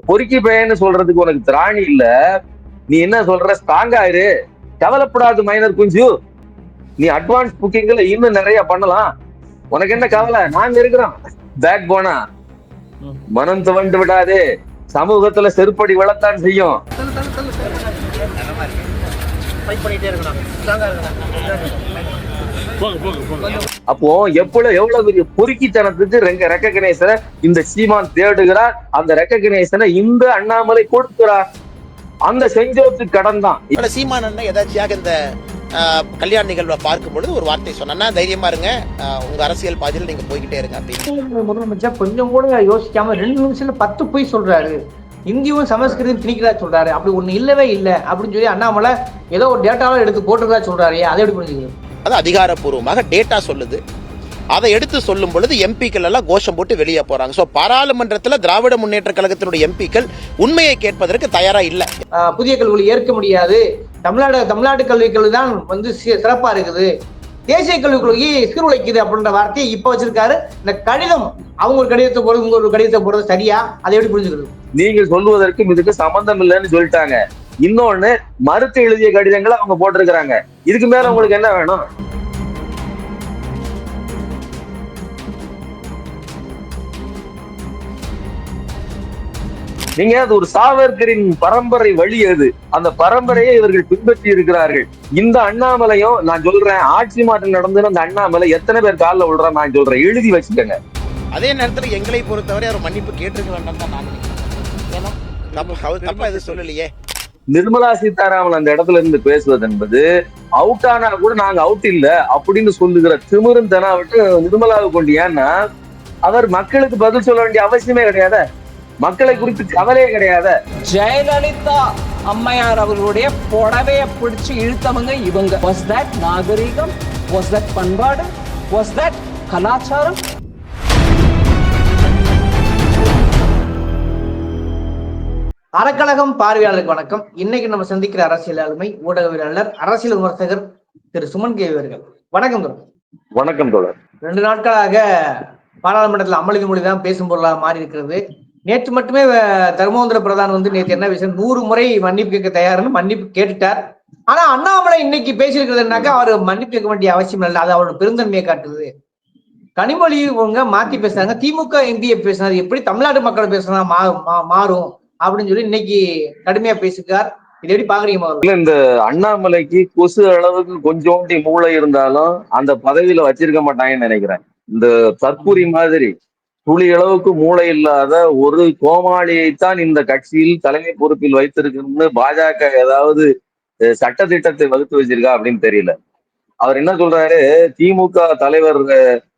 பொறுக்கி பையன்னு சொல்றதுக்கு உனக்கு திராணி இல்ல. நீ என்ன சொல்ற? ஸ்ட்ராங் ஆயிரு கவலைப்படாது மைனர் குஞ்சு. நீ அட்வான்ஸ் புக்கிங்ல இன்னும் நிறைய பண்ணலாம். உனக்கு என்ன கவலை? நாங்க இருக்கிறோம். பேக் போனா. மனம் துவண்டு விடாதே. சமூகத்துல செருப்படி வளர்த்தான் செய்யும். பண்ணிட்டே இருக்கணும் அப்போ எவ்வளவு எவ்வளவு பெரிய பொறுக்கித்தனத்துக்கு ரெங்க ரெக்கக்னேஷனை இந்த சீமான் தேடுகிறார். அந்த ரெக்கக்னேஷனை இந்த அண்ணாமலை கொடுக்கிறார். அந்த செஞ்சோத்து கடன் தான் சீமான் அண்ணன் எதாச்சியாக இந்த கல்யாண நிகழ்வை பார்க்கும் பொழுது ஒரு வார்த்தை சொன்னா தைரியமா இருங்க. உங்க அரசியல் பாதையில் நீங்க போய்கிட்டே இருங்க அப்படின்னு முதலமைச்சர் கொஞ்சம் கூட யோசிக்காம ரெண்டு நிமிஷத்துல பத்து பொய் சொல்றாரு. இந்தியும் சமஸ்கிருதம் திணிக்கிறா சொல்றாரு. அப்படி ஒண்ணு இல்லவே இல்ல. அப்படின்னு சொல்லி அண்ணாமலை ஏதோ ஒரு டேட்டாவை எடுத்து போட்டுருக்கா சொல்றாரு. அதை எப்படி புரிஞ்சுக்கிறது அது அதிகாரப்பூர்வமாக டேட்டா சொல்லுது. அதை எடுத்து சொல்லும் பொழுது எம்பிக்கள் எல்லாம் கோஷம் போட்டு வெளியே போறாங்க. சோ பாராளுமன்றத்துல திராவிட முன்னேற்ற கழகத்தினுடைய எம்பிக்கள் உண்மையை கேட்பதற்கு தயாரா இல்ல. புதிய கல்விகளை ஏற்க முடியாது. தமிழ்நாடு தமிழ்நாட்டு கல்விக் கல்வி தான் வந்து சி- சிறப்பா இருக்குது. தேசிய கல்விக் கொள்கை சீர்குலைக்குது அப்படின்ற வார்த்தையை இப்ப வச்சிருக்காரு. இந்த கடிதம் அவங்க ஒரு கடிதத்தை போறது உங்க ஒரு கடிதத்தை போறது சரியா? அதை எப்படி புரிஞ்சுக்கிறது? நீங்கள் சொல்வதற்கும் இதுக்கு சம்பந்தம் இல்லைன்னு சொல்லிட்டாங்க. இன்னொன்னு மறுத்து எழுதிய கடிதங்களை அவங்க போட்டிருக்கிறாங்க. இதுக்கு மேல உங்களுக்கு என்ன வேணும்? நீங்க அது ஒரு சாவர்கரின் பரம்பரை வழி அது. அந்த பரம்பரையை இவர்கள் பின்பற்றி இருக்கிறார்கள். இந்த அண்ணாமலையும் நான் சொல்றேன் ஆட்சி மாற்றம் நடந்து அந்த அண்ணாமலை எத்தனை பேர் காலில் விழுறான் நான் சொல்றேன். எழுதி வச்சுக்கோங்க. அதே நேரத்துல எங்களை பொறுத்தவரை அவர் மன்னிப்பு கேட்டிருக்க வேண்டாம் தான் நான் நினைக்கிறேன். தப்பா எதுவும் சொல்லலையே. நிர்மலா சீதாராமன் அந்த இடத்துல இருந்து பேசுவது என்பது அவுட் ஆனா கூட நாங்க அவுட் இல்ல அப்படின்னு சொல்லுகிற திமிரும் தெனா விட்டு நிர்மலாவை கொண்டு ஏன்னா அவர் மக்களுக்கு பதில் சொல்ல வேண்டிய அவசியமே கிடையாத. மக்களை குறித்து கவலையே கிடையாத. ஜெயலலிதா அம்மையார் அவர்களுடைய புடவைய பிடிச்சு இழுத்தவங்க இவங்க. வாஸ் தட் நாகரிகம்? வாஸ் தட் பண்பாடு? வாஸ் தட் கலாச்சாரம்? அறக்கழகம் பார்வையாளருக்கு வணக்கம். இன்னைக்கு நம்ம சந்திக்கிற அரசியல் ஆளுமை ஊடகவியலாளர் அரசியல் விமர்சகர் திரு சுமன் கேவி அவர்கள். வணக்கம் திரு வணக்கம் தோழர். ரெண்டு நாட்களாக பாராளுமன்றத்தில் அமளித மொழி தான் பேசும் பொருளாக மாறி இருக்கிறது. நேற்று மட்டுமே தர்மோந்தர பிரதான் வந்து நேற்று என்ன விஷயம் நூறு முறை மன்னிப்பு கேட்க தயார்னு மன்னிப்பு கேட்டுட்டார். ஆனா அண்ணாமலை இன்னைக்கு பேசியிருக்கிறதுனாக்கா அவர் மன்னிப்பு கேட்க வேண்டிய அவசியம் இல்லை. அது அவரோட பெருந்தன்மையை காட்டுது. கனிமொழி இவங்க மாத்தி பேசுறாங்க. திமுக எம்பிஏ பேசுனாரு எப்படி தமிழ்நாட்டு மக்கள் பேசுனா மாறும்? அப்படின்னு சொல்லி இன்னைக்கு கடுமையா பேசிருக்கார் இது எப்படி பாக்குறீங்க இந்த அண்ணாமலைக்கு கொசு அளவுக்கு கொஞ்சோண்டி மூளை இருந்தாலும் அந்த பதவியில வச்சிருக்க மாட்டாங்கன்னு நினைக்கிறேன். இந்த தற்கூரி மாதிரி துளி அளவுக்கு மூளை இல்லாத ஒரு கோமாளியைத்தான் இந்த கட்சியில் தலைமை பொறுப்பில் வைத்திருக்கணும்னு பாஜக ஏதாவது சட்ட திட்டத்தை வகுத்து வச்சிருக்கா அப்படின்னு தெரியல. அவர் என்ன சொல்றாரு? திமுக தலைவர்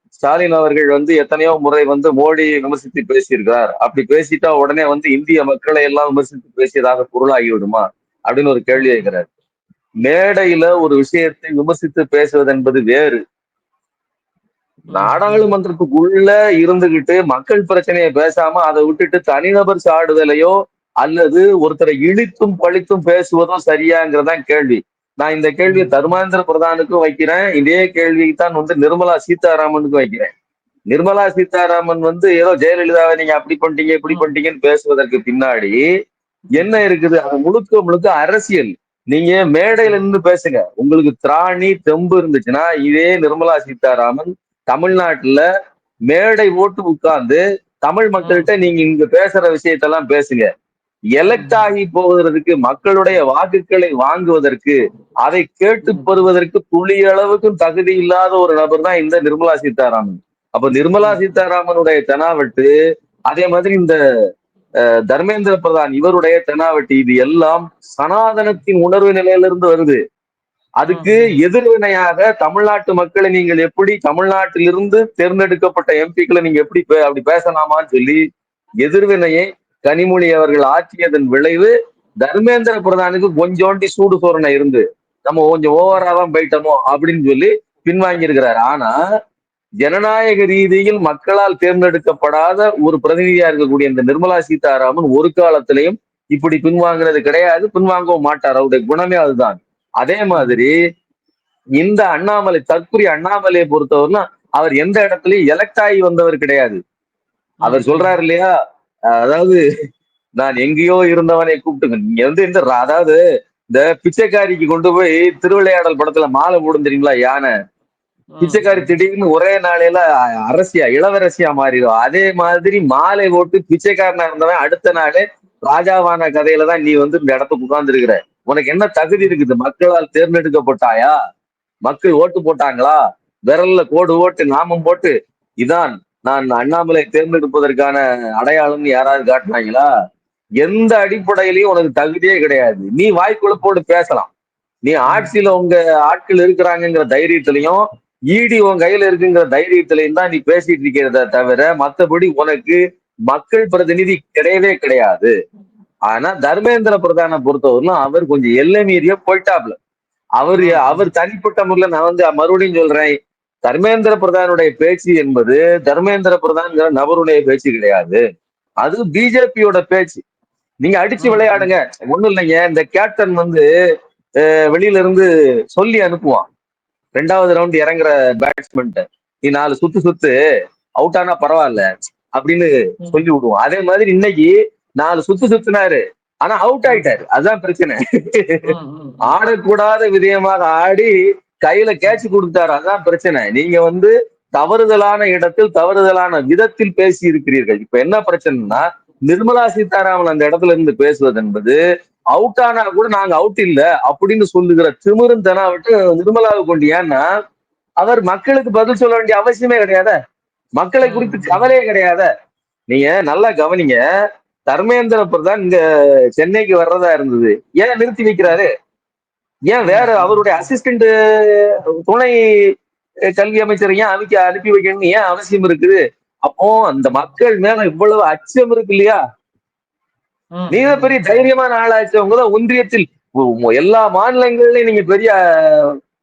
ஸ்டாலின் அவர்கள் வந்து எத்தனையோ முறை வந்து மோடி விமர்சித்து பேசியிருக்கிறார். அப்படி பேசிட்டா உடனே வந்து இந்திய மக்களை எல்லாம் விமர்சித்து பேசியதாக பொருளாகி விடுமா? அப்படின்னு ஒரு கேள்வி கேட்கிறார். மேடையில ஒரு விஷயத்தை விமர்சித்து பேசுவது என்பது வேறு. நாடாளுமன்றத்துக்குள்ள இருந்துகிட்டு மக்கள் பிரச்சனையை பேசாம அதை விட்டுட்டு தனிநபர் சாடுதலையோ அல்லது ஒருத்தரை இழித்தும் பழித்தும் பேசுவதோ சரியாங்கிறதான் கேள்வி. நான் இந்த கேள்வியை தர்மாந்திர பிரதானுக்கும் வைக்கிறேன். இதே கேள்வியை தான் வந்து நிர்மலா சீதாராமனுக்கும் வைக்கிறேன். நிர்மலா சீதாராமன் வந்து ஏதோ ஜெயலலிதாவை நீங்க அப்படி பண்ணிட்டீங்க இப்படி பண்ணிட்டீங்கன்னு பேசுவதற்கு பின்னாடி என்ன இருக்குது? அது முழுக்க முழுக்க அரசியல். நீங்க மேடையில நின்று பேசுங்க. உங்களுக்கு திராணி தெம்பு இருந்துச்சுன்னா இதே நிர்மலா சீதாராமன் தமிழ்நாட்டுல மேடை ஓட்டு உட்கார்ந்து தமிழ் மக்கள்கிட்ட நீங்க இங்க பேசுற விஷயத்தெல்லாம் பேசுங்க. எலக்ட் ஆகி போவதற்கு மக்களுடைய வாக்குகளை வாங்குவதற்கு அதை கேட்டு பெறுவதற்கு துளி அளவுக்கும் தகுதி இல்லாத ஒரு நபர் தான் இந்த நிர்மலா சீதாராமன். அப்ப நிர்மலா சீதாராமனுடைய தெனாவட்டு அதே மாதிரி இந்த தர்மேந்திர பிரதான் இவருடைய தெனாவட்டு இது எல்லாம் சனாதனத்தின் உணர்வு நிலையிலிருந்து வருது. அதுக்கு எதிர்வினையாக தமிழ்நாட்டு மக்களை நீங்கள் எப்படி தமிழ்நாட்டிலிருந்து தேர்ந்தெடுக்கப்பட்ட எம்பிக்களை நீங்க எப்படி அப்படி பேசலாமான்னு சொல்லி எதிர்வினையை கனிமொழி அவர்கள் ஆற்றியதன் விளைவு தர்மேந்திர பிரதானுக்கு கொஞ்சோண்டி சூடு சோரணை இருந்து நம்ம கொஞ்சம் ஓவரா போயிட்டோமோ அப்படின்னு சொல்லி பின்வாங்கி இருக்கிறார் ஆனா ஜனநாயக ரீதியில் மக்களால் தேர்ந்தெடுக்கப்படாத ஒரு பிரதிநிதியா இருக்கக்கூடிய இந்த நிர்மலா சீதாராமன் ஒரு காலத்திலையும் இப்படி பின்வாங்கினது கிடையாது பின்வாங்கவும் மாட்டார். அவருடைய குணமே அதுதான். அதே மாதிரி இந்த அண்ணாமலை தற்குரிய அண்ணாமலையை பொறுத்தவரைனா அவர் எந்த இடத்துலயும் எலக்ட் ஆகி வந்தவர் கிடையாது. அவர் சொல்றாரு இல்லையா? அதாவது நான் எங்கேயோ இருந்தவனை கூப்பிட்டுங்க. நீங்க வந்து இந்த அதாவது இந்த பிச்சைக்காரிக்கு கொண்டு போய் திருவிளையாடல் படத்துல மாலை போடும் தெரியுங்களா யானை? பிச்சைக்காரி திடீர்னு ஒரே நாளையில அரசியா இளவரசியா மாறிடும் அதே மாதிரி மாலை போட்டு பிச்சைக்காரனா இருந்தவன் அடுத்த நாளே ராஜாவான கதையில தான் நீ வந்து இந்த இடத்துக்கு உட்கார்ந்து இருக்கிற உனக்கு என்ன தகுதி இருக்குது? மக்களால் தேர்ந்தெடுக்கப்பட்டாயா? மக்கள் ஓட்டு போட்டாங்களா? விரல்ல கோடு ஓட்டு நாமம் போட்டு இதான் நான் அண்ணாமலை தேர்ந்தெடுப்பதற்கான அடையாளம்னு யாராவது காட்டினாங்களா? எந்த அடிப்படையிலையும் உனக்கு தகுதியே கிடையாது. நீ வாய்க்குழப்போடு பேசலாம். நீ ஆட்சியில உங்க ஆட்கள் இருக்கிறாங்கங்கிற தைரியத்திலையும் ஈடி உன் கையில இருக்குங்கிற தைரியத்திலையும் தான் நீ பேசிட்டு இருக்கிறத தவிர மத்தபடி உனக்கு மக்கள் பிரதிநிதி கிடையவே கிடையாது. ஆனா தர்மேந்திர பிரதான பொறுத்தவரையிலும் அவர் கொஞ்சம் எல்லை மீறிய போயிட்டாப்ல அவர் அவர் தனிப்பட்ட முறையில நான் வந்து மறுபடியும் சொல்றேன். தர்மேந்திர பிரதானுடைய பேச்சு என்பது தர்மேந்திர பிரதான்ங்கிற நபருடைய பேச்சு கிடையாது. அது பிஜேபியோட பேச்சு. நீங்க அடிச்சு விளையாடுங்க. ஒண்ணும் இல்லைங்க. இந்த கேப்டன் வந்து வெளியில இருந்து சொல்லி அனுப்புவான். ரெண்டாவது ரவுண்ட் இறங்குற பேட்ஸ்மேன்ட்ட நீ நாலு சுத்து சுத்து அவுட் ஆனா பரவாயில்ல அப்படின்னு சொல்லி விடுவோம் அதே மாதிரி இன்னைக்கு நாலு சுத்து சுத்துனாரு. ஆனா அவுட் ஆயிட்டாரு. அதுதான் பிரச்சனை. ஆடக்கூடாத விதயமாக ஆடி கையில கேட்ச் கொடுத்தாரு அதான் பிரச்சனை. நீங்க வந்து தவறுதலான இடத்தில் தவறுதலான விதத்தில் பேசி இருக்கிறீர்கள். இப்ப என்ன பிரச்சனைனா நிர்மலா சீதாராமன் அந்த இடத்துல இருந்து பேசுவது என்பது அவுட் ஆனா கூட நாங்க அவுட் இல்ல அப்படின்னு சொல்லுகிற திமிரும் தெனாவிட்டு நிர்மலாவை கொண்டு ஏன்னா அவர் மக்களுக்கு பதில் சொல்ல வேண்டிய அவசியமே கிடையாத. மக்களை குறித்து கவலையே கிடையாத. நீங்க நல்லா கவனிங்க தர்மேந்திர பிரதான் இங்க சென்னைக்கு வர்றதா இருந்தது. ஏன் நிறுத்தி வைக்கிறாரு? ஏன் வேற அவருடைய அசிஸ்டன்ட் துணை கல்வி அமைச்சர் ஏன் அனுப்பி அனுப்பி வைக்கணும்னு ஏன் அவசியம் இருக்குது? அப்போ அந்த மக்கள் மேல இவ்வளவு அச்சம் இருக்கு இல்லையா? நீங்க பெரிய தைரியமான ஆளாச்சவங்க தான் ஒன்றியத்தில். எல்லா மாநிலங்கள்லயும் நீங்க பெரிய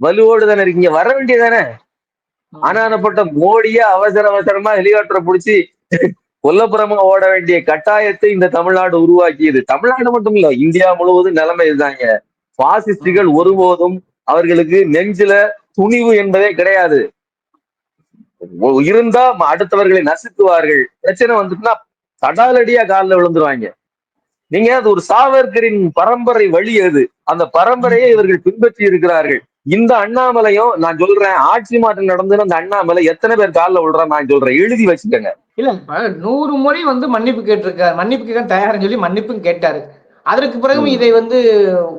வலுவோடு தானே இருக்கீங்க. வர வேண்டியதானே ஆனானப்பட்ட மோடியே அவசர அவசரமா ஹெலிகாப்டரை பிடிச்சி கொல்லப்புறமா ஓட வேண்டிய கட்டாயத்தை இந்த தமிழ்நாடு உருவாக்கியது. தமிழ்நாடு மட்டும் இல்ல இந்தியா முழுவதும் நிலைமை இதுதாங்க. பாசிஸ்டுகள் ஒருபோதும் அவர்களுக்கு நெஞ்சில துணிவு என்பதே கிடையாது. இருந்தா அடுத்தவர்களை நசுக்குவார்கள். பிரச்சனை வந்துட்டுனா தடாலடியா காலில் விழுந்துருவாங்க. நீங்க அது ஒரு சாவர்கரின் பரம்பரை வழி அது. அந்த பரம்பரையை இவர்கள் பின்பற்றி இருக்கிறார்கள். இந்த அண்ணாமலையும் நான் சொல்றேன் ஆட்சி மாற்றம் நடந்து அந்த அண்ணாமலை எத்தனை பேர் காலில் விழுறான் நான் சொல்றேன். எழுதி வச்சுக்கோங்க. இல்ல நூறு முறை வந்து மன்னிப்பு கேட்டிருக்காரு. மன்னிப்பு கேட்க தயாருன்னு சொல்லி மன்னிப்பும் கேட்டாரு. அதற்கு பிறகும் இதை வந்து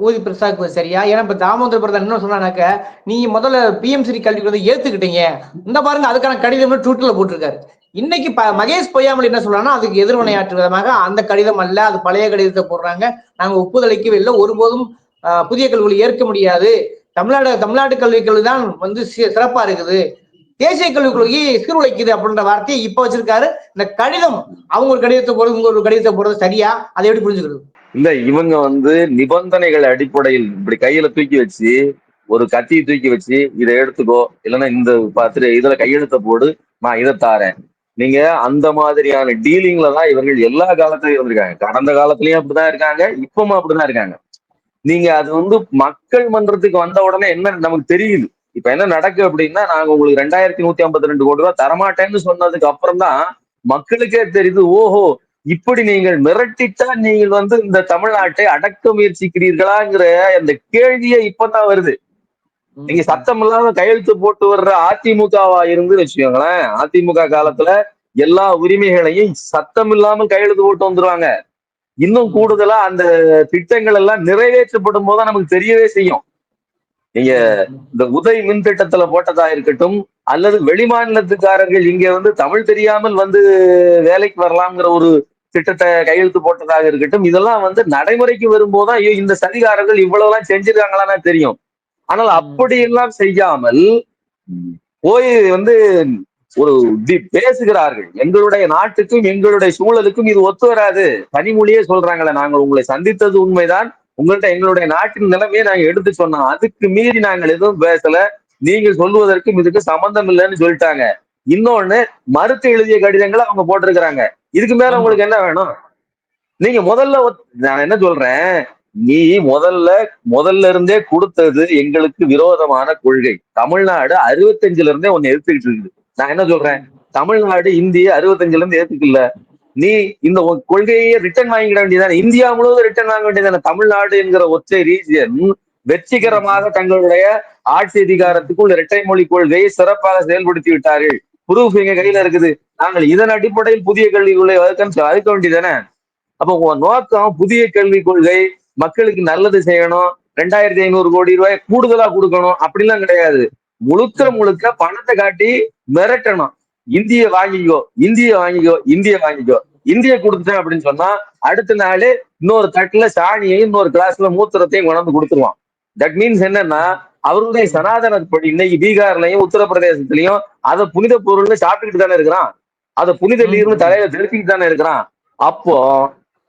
ஊதி பெருசாக்குவது சரியா? ஏன்னா இப்ப தாமோதர பிரதான் என்ன சொன்னாக்க நீங்க முதல்ல பிஎம்சி கல்வி வந்து ஏத்துக்கிட்டீங்க. இந்த பாருங்க அதுக்கான கடிதம் ட்விட்டர்ல போட்டிருக்காரு. இன்னைக்கு மகேஷ் பொய்யாமல் என்ன சொல்றாங்கன்னா அதுக்கு எதிர்வினையாற்று விதமாக அந்த கடிதம் அல்ல அது பழைய கடிதத்தை போடுறாங்க. நாங்க ஒப்புதலைக்கவே இல்லை. ஒருபோதும் புதிய கல்விகளை ஏற்க முடியாது. தமிழ்நாடு தமிழ்நாடு கல்விக் கல்வி தான் வந்து சிறப்பா இருக்குது. தேசிய கல்விக் கொள்கை சீர்குலைக்குது அப்படின்ற வார்த்தையை இப்ப வச்சிருக்காரு. இந்த கடிதம் அவங்க ஒரு கடிதத்தை போடுறது இவங்க ஒரு கடிதத்தை போடுறது சரியா? அதை எப்படி புரிஞ்சுக்கிறது? இல்ல இவங்க வந்து நிபந்தனைகள் அடிப்படையில் இப்படி கையில தூக்கி வச்சு ஒரு கத்தியை தூக்கி வச்சு இதை எடுத்துக்கோ இல்லைன்னா இந்த பத்திர இதுல கையெழுத்த போடு நான் இதை தாரேன். நீங்க அந்த மாதிரியான டீலிங்ல தான் இவர்கள் எல்லா காலத்திலயும் இருந்திருக்காங்க. கடந்த காலத்திலயும் அப்படிதான் இருக்காங்க இப்பவும் அப்படிதான் இருக்காங்க. நீங்க அது வந்து மக்கள் மன்றத்துக்கு வந்த உடனே என்ன நமக்கு தெரியுது. இப்ப என்ன நடக்கு அப்படின்னா நாங்க உங்களுக்கு ரெண்டாயிரத்தி நூத்தி ஐம்பத்தி ரெண்டு கோடி ரூபாய் தரமாட்டேன்னு சொன்னதுக்கு அப்புறம் தான் மக்களுக்கே தெரியுது ஓஹோ இப்படி நீங்கள் மிரட்டித்தான் நீங்கள் வந்து இந்த தமிழ்நாட்டை அடக்க முயற்சிக்கிறீர்களாங்கிற அந்த கேள்வியே இப்பதான் வருது. நீங்க சத்தம் இல்லாம கையெழுத்து போட்டு வர்ற அதிமுகவா இருந்து வச்சுக்கோங்களேன். அதிமுக காலத்துல எல்லா உரிமைகளையும் சத்தம் இல்லாமல் கையெழுத்து போட்டு வந்துருவாங்க. இன்னும் கூடுதலா அந்த திட்டங்கள் எல்லாம் நிறைவேற்றப்படும் போது நமக்கு தெரியவே செய்யும். நீங்க இந்த உதய் மின் திட்டத்துல போட்டதா இருக்கட்டும் அல்லது வெளிமாநிலத்துக்காரர்கள் இங்க வந்து தமிழ் தெரியாமல் வந்து வேலைக்கு வரலாம்ங்கிற ஒரு திட்டத்தை கையெழுத்து போட்டதாக இருக்கட்டும் இதெல்லாம் வந்து நடைமுறைக்கு வரும்போதுதான் ஐயோ இந்த சதிகாரர்கள் இவ்வளவு எல்லாம் செஞ்சிருக்காங்களான்னு தெரியும். ஆனால் அப்படியெல்லாம் செய்யாமல் போய் வந்து ஒரு பேசுகிறார்கள். எங்களுடைய நாட்டுக்கும் எங்களுடைய சூழலுக்கும் இது ஒத்து வராது. தனிமொழியே சொல்றாங்களே நாங்கள் உங்களை சந்தித்தது உண்மைதான். உங்கள்ட்ட எங்களுடைய நாட்டின் நிலைமையை நாங்க எடுத்து சொன்னோம். அதுக்கு மீறி நாங்கள் எதுவும் பேசல. நீங்கள் சொல்லுவதற்கும் இதுக்கு சம்பந்தம் இல்லைன்னு சொல்லிட்டாங்க. இன்னொன்னு மறுத்து எழுதிய கடிதங்களை அவங்க போட்டிருக்கிறாங்க. இதுக்கு மேல உங்களுக்கு என்ன வேணும்? நீங்க முதல்ல நான் என்ன சொல்றேன்? நீ முதல்ல முதல்ல இருந்தே கொடுத்தது எங்களுக்கு விரோதமான கொள்கை. தமிழ்நாடு அறுபத்தஞ்சுல இருந்தே ஒன்னு எடுத்துக்கிட்டு இருக்குது. நான் என்ன சொல்றேன்? தமிழ்நாடு இந்திய அறுபத்தஞ்சுல இருந்து ஏத்துக்கல நீ இந்த கொள்கையை ரிட்டர்ன் வாங்கிட வேண்டியதானே இந்தியா முழுவதும் ரிட்டர்ன் வாங்க வேண்டியதானே தமிழ்நாடு என்கிற ஒற்றை ரீஜியன் வெற்றிகரமாக தங்களுடைய ஆட்சி அதிகாரத்துக்குள் இரட்டை மொழி கொள்கையை சிறப்பாக செயல்படுத்தி விட்டார்கள். ப்ரூஃப் எங்க கையில இருக்குது. நாங்கள் இதன் அடிப்படையில் புதிய கல்விக் கொள்கை வகுக்க வகுக்க வேண்டியதானே அப்போ நோக்கம் புதிய கல்விக் கொள்கை மக்களுக்கு நல்லது செய்யணும் ரெண்டாயிரத்தி ஐநூறு கோடி ரூபாய் கூடுதலா கொடுக்கணும் அப்படிலாம் கிடையாது. முழுக்க முழுக்க பணத்தை காட்டி மிரட்டணும். இந்திய வாங்கிக்கோ இந்திய வாங்கிக்கோ இந்திய வாங்கிக்கோ. இந்திய கொடுத்துட்டேன் அப்படின்னு சொன்னா அடுத்த நாள் இன்னொரு தட்டுல சாணியையும் இன்னொரு கிளாஸ்ல மூத்திரத்தையும் கொண்டாந்து கொடுத்துருவான். தட் மீன்ஸ் என்னன்னா அவர்களுடைய சனாதன படி இன்னைக்கு பீகார்லயும் உத்தரப்பிரதேசத்திலையும் அதை புனித பொருள்னு சாப்பிட்டுக்கிட்டு தானே இருக்கிறான். அதை புனித நீர்னு தலையில தெரிவிக்கிட்டு தானே இருக்கிறான். அப்போ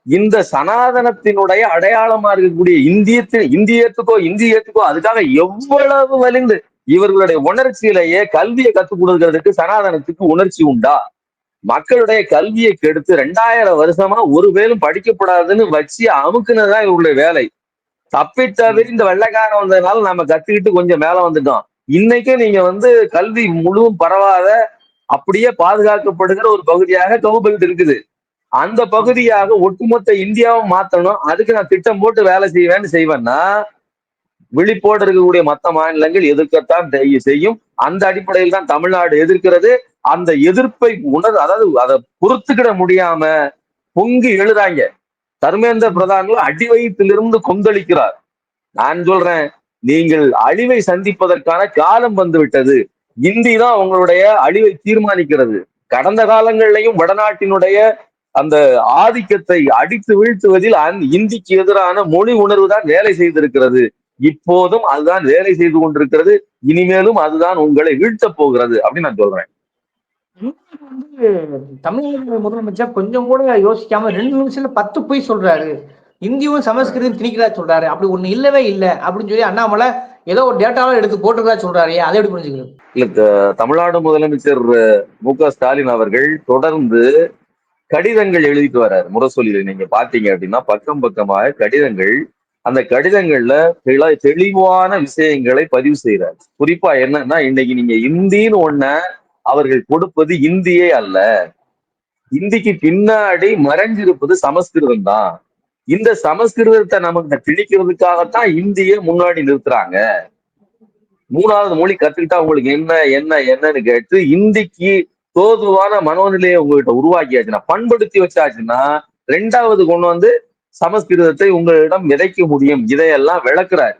இந்த சனாதனத்தினுடைய அடையாளமா இருக்கக்கூடிய இந்தியத்து இந்தியத்துக்கோ இந்தியத்துக்கோ அதுக்காக எவ்வளவு வலிந்து இவர்களுடைய உணர்ச்சியிலேயே கல்வியை கத்துக் கொடுக்கறதுக்கு சனாதனத்துக்கு உணர்ச்சி உண்டா? மக்களுடைய கல்வியை கெடுத்து ரெண்டாயிரம் வருஷமா ஒரு பேரும் படிக்கப்படாதுன்னு வச்சு அமுக்குனதுதான் இவருடைய வேலை. தப்பி தவிர இந்த வெள்ளைக்காரன் வந்ததுனால நம்ம கத்துக்கிட்டு கொஞ்சம் மேல வந்துட்டோம். இன்னைக்கு நீங்க வந்து கல்வி முழுவும் பரவாத அப்படியே பாதுகாக்கப்படுகிற ஒரு பகுதியாக கவுபெல்ட் இருக்குது. அந்த பகுதியாக ஒட்டுமொத்த இந்தியாவும் மாத்தணும். அதுக்கு நான் திட்டம் போட்டு வேலை செய்வேன்னு செய்வேன்னா விழிப்போடு இருக்கக்கூடிய மத்த மாநிலங்கள் எதிர்க்கத்தான் செய்யும். அந்த அடிப்படையில் தான் தமிழ்நாடு எதிர்க்கிறது. அந்த எதிர்ப்பை உணர் அதாவது அதை பொறுத்துக்கிட முடியாம பொங்கி எழுதாங்க. தர்மேந்திர பிரதான்கள் அடிவயிற்றிலிருந்து கொந்தளிக்கிறார். நான் சொல்றேன் நீங்கள் அழிவை சந்திப்பதற்கான காலம் வந்துவிட்டது. இந்தி தான் உங்களுடைய அழிவை தீர்மானிக்கிறது. கடந்த காலங்களிலையும் வடநாட்டினுடைய அந்த ஆதிக்கத்தை அடித்து வீழ்த்துவதில் இந்திக்கு எதிரான மொழி உணர்வு தான் வேலை செய்திருக்கிறது. இப்போதும் அதுதான் வேலை செய்து கொண்டிருக்கிறது. இனிமேலும் அதுதான் உங்களை வீழ்த்தப் போகிறது அப்படின்னு நான் சொல்றேன். தமிழ்நாடு முதலமைச்சர் கொஞ்சம் கூட யோசிக்காம ரெண்டு நிமிஷத்துல பத்து பொய் சொல்றாரு. இந்தியும் சமஸ்கிருதம் திணிக்கிறதா சொல்றாரு. அப்படி ஒண்ணு இல்லவே இல்ல அப்படின்னு சொல்லி அண்ணாமலை ஏதோ ஒரு டேட்டாவை எடுத்து போட்டுக்கிறதா சொல்றாரு. அதை எப்படி புரிஞ்சுக்கிறது இல்ல தமிழ்நாடு முதலமைச்சர் மு க ஸ்டாலின் அவர்கள் தொடர்ந்து கடிதங்கள் எழுதிட்டு வர்றாரு. முரசொலியில நீங்க பாத்தீங்க அப்படின்னா பக்கம் பக்கமாக கடிதங்கள் அந்த கடிதங்கள்ல தெள- தெளிவான விஷயங்களை பதிவு செய்யறாரு குறிப்பா என்னன்னா இன்னைக்கு நீங்க இந்தின்னு ஒண்ண அவர்கள் கொடுப்பது இந்தியே அல்ல. இந்திக்கு பின்னாடி மறைஞ்சிருப்பது சமஸ்கிருதம் தான். இந்த சமஸ்கிருதத்தை நமக்கு திணிக்கிறதுக்காகத்தான் இந்திய முன்னாடி நிறுத்துறாங்க. மூணாவது மொழி கத்துக்கிட்டா உங்களுக்கு என்ன என்ன என்னன்னு கேட்டு இந்திக்கு தோதுவான மனோநிலையை உங்ககிட்ட உருவாக்கியாச்சுன்னா பண்படுத்தி வச்சாச்சுன்னா ரெண்டாவது கொண்டு வந்து சமஸ்கிருதத்தை உங்களிடம் விதைக்க முடியும். இதையெல்லாம் விளக்குறாரு.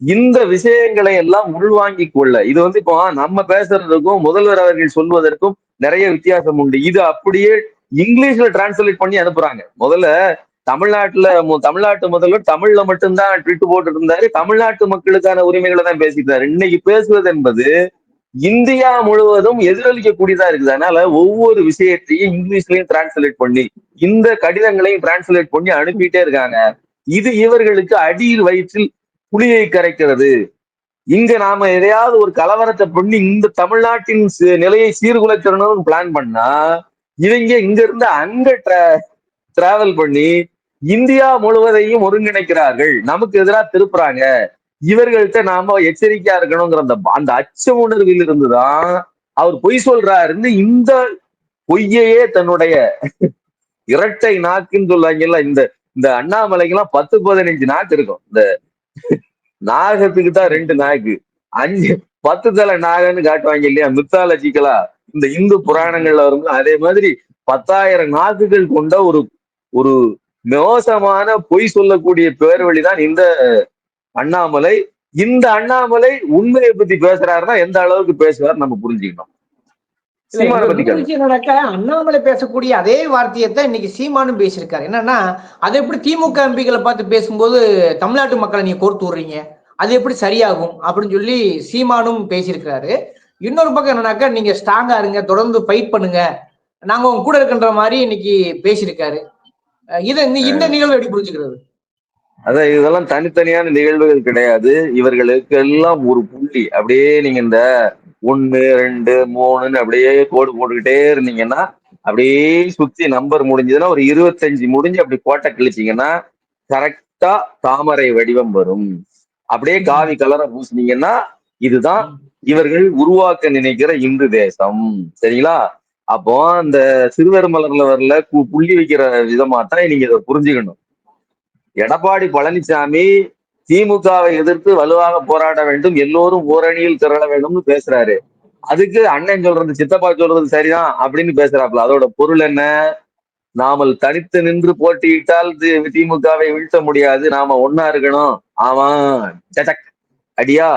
இந்த விஷயங்களை எல்லாம் உள்வாங்கிக் கொள்ள. இது வந்து இப்போ நம்ம பேசுறதுக்கும் முதல்வர் அவர்கள் சொல்வதற்கும் நிறைய வித்தியாசம் உண்டு. இது அப்படியே இங்கிலீஷ்ல டிரான்ஸ்லேட் பண்ணி அனுப்புறாங்க. முதல்ல தமிழ்நாட்டுல தமிழ்நாட்டு முதல்வர் தமிழ்ல மட்டும்தான் ட்விட் போட்டு இருந்தாரு தமிழ்நாட்டு மக்களுக்கான உரிமைகளை தான் பேசிட்டாரு. இன்னைக்கு பேசுவது என்பது இந்தியா முழுவதும் எதிரொலிக்கக்கூடியதா இருக்குது. அதனால ஒவ்வொரு விஷயத்தையும் இங்கிலீஷ்லயும் டிரான்ஸ்லேட் பண்ணி இந்த கடிதங்களையும் டிரான்ஸ்லேட் பண்ணி அனுப்பிட்டே இருக்காங்க. இது இவர்களுக்கு அடியில் வயிற்றில் புளியை கரைக்கிறது. இங்க நாம எதையாவது ஒரு கலவரத்தை பண்ணி இந்த தமிழ்நாட்டின் நிலையை சீர்குலைக்கணும்னு பிளான் பண்ணா இவங்க இங்க இருந்து அங்க டிராவல் பண்ணி இந்தியா முழுவதையும் ஒருங்கிணைக்கிறார்கள். நமக்கு எதிராக திருப்புறாங்க. இவர்கள்ட்ட நாம எச்சரிக்கையா இருக்கணுங்கிற அந்த அந்த அச்ச உணர்வில் இருந்துதான் அவர் பொய் சொல்றாருன்னு இந்த பொய்யையே தன்னுடைய இரட்டை நாக்குன்னு சொல்லுவாங்கல்ல இந்த இந்த அண்ணாமலைக்கெல்லாம் பத்து பதினஞ்சு நாக்கு இருக்கும். இந்த நாகத்துக்கு தான் ரெண்டு நாக்கு. அஞ்சு பத்து தலை நாகன்னு காட்டுவாங்க இல்லையா? மித்தாலஜிக்கலா? இந்த இந்து புராணங்கள்ல வரும் அதே மாதிரி பத்தாயிரம் நாக்குகள் கொண்ட ஒரு ஒரு மோசமான பொய் சொல்லக்கூடிய பேர் வழிதான் இந்த அண்ணாமலை. இந்த அண்ணாமலை உண்மையை பத்தி பேசுறாருன்னா எந்த அளவுக்கு பேசுவார் நம்ம புரிஞ்சுக்கணும். அண்ணாமலை பேசக்கூடிய அதே வார்த்தையை தான் இன்னைக்கு சீமானும் பேசியிருக்காரு. என்னன்னா அது எப்படி திமுக எம்பிக்களை பார்த்து பேசும்போது தமிழ்நாட்டு மக்களை நீங்க கோர்த்து விடுறீங்க? அது எப்படி சரியாகும்? அப்படின்னு சொல்லி சீமானும் பேசியிருக்கிறாரு. இன்னொரு பக்கம் என்னன்னாக்கா நீங்க ஸ்ட்ராங்கா இருங்க தொடர்ந்து ஃபைட் பண்ணுங்க. நாங்க உங்க கூட இருக்கின்ற மாதிரி இன்னைக்கு பேசியிருக்காரு. இதை இந்த- இந்த நிகழ்வு எப்படி புரிஞ்சுக்கிறது? அதான் இதெல்லாம் தனித்தனியான நிகழ்வுகள் கிடையாது. இவர்களுக்கு எல்லாம் ஒரு புள்ளி. அப்படியே நீங்க இந்த ஒன்னு ரெண்டு மூணுன்னு அப்படியே கோடு போட்டுக்கிட்டே இருந்தீங்கன்னா அப்படியே சுத்தி நம்பர் முடிஞ்சதுன்னா ஒரு இருபத்தஞ்சு முடிஞ்சு அப்படி கோட்டை கிழிச்சீங்கன்னா கரெக்டா தாமரை வடிவம் வரும். அப்படியே காவி கலரை பூசினீங்கன்னா இதுதான் இவர்கள் உருவாக்க நினைக்கிற இந்து தேசம். சரிங்களா? அப்போ அந்த சிறுவர் மலர்ல வரல புள்ளி வைக்கிற விதமா தான் நீங்க இதை புரிஞ்சுக்கணும். எடப்பாடி பழனிசாமி திமுகவை எதிர்த்து வலுவாக போராட வேண்டும் எல்லோரும் ஓரணியில் திரள வேண்டும்னு பேசுறாரு. அதுக்கு அண்ணன் சொல்றது சித்தப்பா சொல்றது சரிதான் அப்படின்னு பேசுறாப்புல. அதோட பொருள் என்ன? நாமல் தனித்து நின்று போட்டியிட்டால் திமுகவை வீழ்த்த முடியாது. நாம ஒன்னா இருக்கணும். ஆமா. அடியா?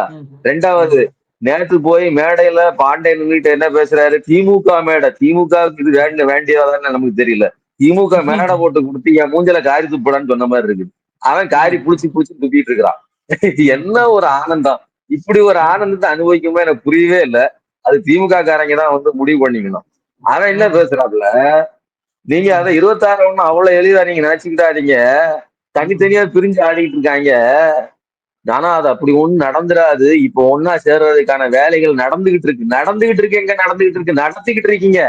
ரெண்டாவது நேற்று போய் மேடையில பாண்டே நின்றுட்டு என்ன பேசுறாரு? திமுக மேடை. திமுகவுக்கு இது வேண்ட வேண்டியதான்னு நமக்கு தெரியல. திமுக மேடை போட்டு கொடுத்து என் மூஞ்சல காரி துப்படான்னு சொன்ன மாதிரி இருக்கு அவன் காரி புடிச்சு புடிச்சு துப்பிட்டு இருக்கிறான். இது என்ன ஒரு ஆனந்தம். இப்படி ஒரு ஆனந்தத்தை அனுபவிக்குமோ எனக்கு புரியவே இல்லை. அது திமுக காரங்க தான் வந்து முடிவு பண்ணிக்கணும். அவன் என்ன பேசுறாப்புல? நீங்க அதை இருபத்தாறு ஒண்ணு அவ்வளவு எளிதா நீங்க நினைச்சுக்கிட்டாதீங்க. தனித்தனியா பிரிஞ்சு ஆடிட்டு இருக்காங்க. ஆனா அது அப்படி ஒண்ணு நடந்துராது. இப்ப ஒன்னா சேர்றதுக்கான வேலைகள் நடந்துகிட்டு இருக்கு. நடந்துகிட்டு இருக்கு எங்க நடந்துகிட்டு இருக்கு? நடத்திக்கிட்டு இருக்கீங்க.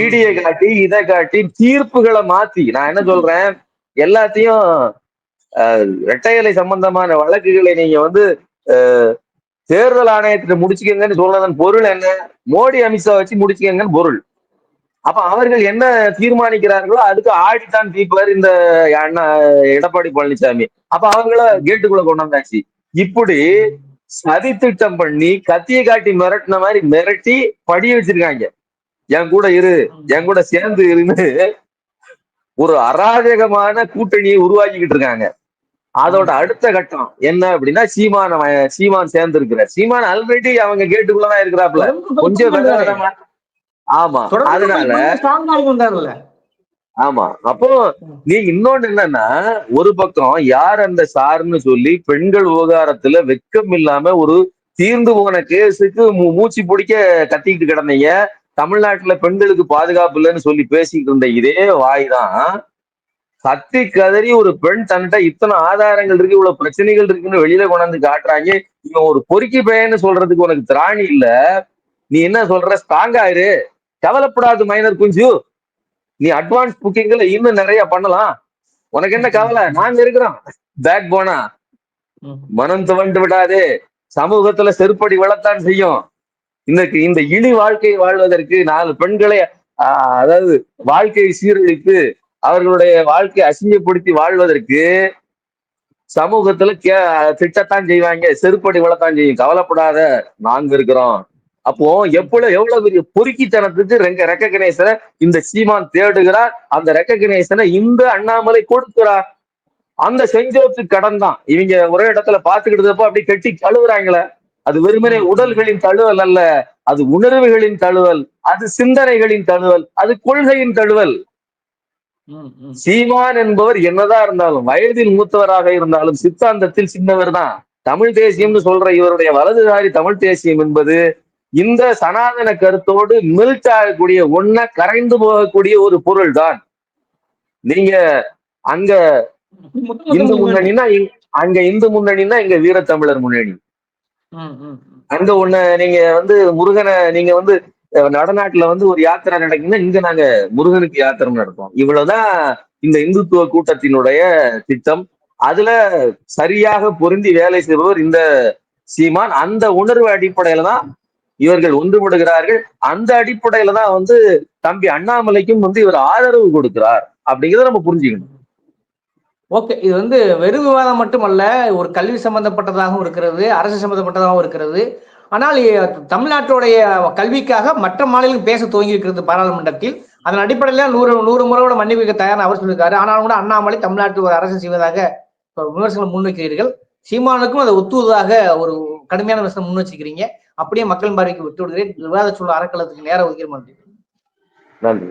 ஈடியை காட்டி இதை காட்டி தீர்ப்புகளை மாத்தி. நான் என்ன சொல்றேன்? எல்லாத்தையும் அஹ், இலை சம்பந்தமான வழக்குகளை நீங்க வந்து தேர்தல் ஆணையத்தை முடிச்சுக்கங்கன்னு சொல்றதன் பொருள் என்ன? மோடி அமித்ஷா வச்சு முடிச்சுக்கங்கன்னு பொருள். அப்ப அவர்கள் என்ன தீர்மானிக்கிறார்களோ அதுக்கு ஆடித்தான் தீர்ப்பார் இந்த அண்ணா எடப்பாடி பழனிசாமி. அப்ப அவங்கள கேட்டுக்குள்ள கொண்டு வந்தாச்சு. இப்படி சதி திட்டம் பண்ணி கத்தியை காட்டி மிரட்டின மாதிரி மிரட்டி படிய வச்சிருக்காங்க. என் கூட இரு என் கூட சேர்ந்து இருந்து ஒரு அராஜகமான கூட்டணியை உருவாக்கிக்கிட்டு இருக்காங்க. அதோட அடுத்த கட்டம் என்ன அப்படின்னா சீமான சீமான் சேர்ந்து இருக்கிறார் சீமான் ஆல்ரெடி அவங்க கேட்டுக்குள்ளதான் இருக்கிறாப்ல கொஞ்சம் ஆமா அதனால ஆமா அப்போ நீ இன்னொன்னு என்னன்னா ஒரு பக்கம் யார் அந்த சார்னு சொல்லி பெண்கள் விவகாரத்துல வெக்கம் இல்லாம ஒரு தீர்ந்து போன கேஸுக்கு மூச்சு பிடிக்க கத்திக்கிட்டு கிடந்தீங்க. தமிழ்நாட்டுல பெண்களுக்கு பாதுகாப்பு இல்லைன்னு சொல்லி பேசிக்கிட்டு இருந்த இதே வாய் தான் கத்தி கதறி ஒரு பெண் தன்கிட்ட இத்தனை ஆதாரங்கள் இருக்கு இவ்வளவு பிரச்சனைகள் இருக்குன்னு வெளியில கொண்டாந்து காட்டுறாங்க. இவன் ஒரு பொறுக்கி பையன்னு சொல்றதுக்கு உனக்கு திராணி இல்ல. நீ என்ன சொல்ற? ஸ்ட்ராங் ஆயிரு கவலைப்படாது மைனர் குஞ்சு. நீ அட்வான்ஸ் புக்கிங்ல இன்னும் நிறைய பண்ணலாம். உனக்கு என்ன கவலை? நாங்க இருக்கிறோம். பேக் போனா. மனம் துவண்டு விடாதே. சமூகத்துல செருப்படி வளத்தான் செய்யும். இன்னைக்கு இந்த இழி வாழ்க்கை வாழ்வதற்கு நாலு பெண்களை ஆஹ், அதாவது வாழ்க்கையை சீரழித்து அவர்களுடைய வாழ்க்கையை அசிங்கப்படுத்தி வாழ்வதற்கு சமூகத்துல கே திட்டத்தான் செய்வாங்க செருப்படி வளத்தான் செய்யும். கவலைப்படாத நாங்க இருக்கிறோம். அப்போ எவ்வளவு எவ்வளவு பெரிய பொறுக்கித்தனத்துக்கு ரெங்க கணேசனை இந்த சீமான் தேடுகிறார் அந்த ரெக்கக்னேஷனை இந்த அண்ணாமலை கொடுக்கிறார். அந்த செஞ்சோத்து கடன் தான். இவங்க ஒரே இடத்துல பாத்துக்கிட்டு அப்படி கட்டி கழுவுறாங்களே. அது வெறுமனே உடல்களின் தழுவல் அல்ல அது உணர்வுகளின் தழுவல் அது சிந்தனைகளின் தழுவல் அது கொள்கையின் தழுவல். சீமான் என்பவர் என்னதான் இருந்தாலும் வயதில் மூத்தவராக இருந்தாலும் சித்தாந்தத்தில் சின்னவர் தான் தமிழ் தேசியம்னு சொல்ற இவருடைய வலதுசாரி தமிழ் தேசியம் என்பது இந்த சனாதன கருத்தோடு மில்ட் ஆகக்கூடிய ஒன்ன கரைந்து போகக்கூடிய ஒரு பொருள் தான் நீங்க அங்க இந்து முன்னணினா இங்க- அங்க இந்து முன்னணினா இங்க வீரத்தமிழர் முன்னணி. அங்க ஒண்ணு நீங்க வந்து முருகனை நீங்க வந்து நடநாட்டுல வந்து ஒரு யாத்திரை நடக்குதுன்னா இங்க நாங்க முருகனுக்கு யாத்திரை நடத்தோம் இவ்வளவுதான் இந்த இந்துத்துவ கூட்டத்தினுடைய திட்டம். அதுல சரியாக பொருந்தி வேலை செய்பவர் இந்த சீமான். அந்த உணர்வு அடிப்படையில தான் இவர்கள் ஒன்றுபடுகிறார்கள். அந்த அடிப்படையில தான் வந்து தம்பி அண்ணாமலைக்கும் வந்து இவர் ஆதரவு கொடுக்கிறார். அப்படிங்கிறத நம்ம புரிஞ்சுக்கணும். ஓகே இது வந்து வெறும் விவாதம் மட்டுமல்ல ஒரு கல்வி சம்பந்தப்பட்டதாகவும் இருக்கிறது அரசு சம்பந்தப்பட்டதாகவும் இருக்கிறது. ஆனால் தமிழ்நாட்டுடைய கல்விக்காக மற்ற மாநிலங்கள் பேச துவங்கி இருக்கிறது பாராளுமன்றத்தில். அதன் அடிப்படையில் நூறு நூறு முறையோட மன்னிப்பு கேட்க தயார் அவர் சொல்லியிருக்காரு. ஆனாலும் கூட அண்ணாமலை தமிழ்நாட்டு ஒரு அரசு செய்வதாக விமர்சனம் முன்வைக்கிறீர்கள். சீமானுக்கும் அதை ஒத்துவதாக ஒரு கடுமையான விமர்சனம் முன் வச்சுக்கிறீங்க அப்படியே மக்கள் பார்வைக்கு விட்டு விடுகிறேன். விவாத சூழல் அறக்கலத்துக்கு நேரம் ஒதுக்கிற மாதிரி. நன்றி.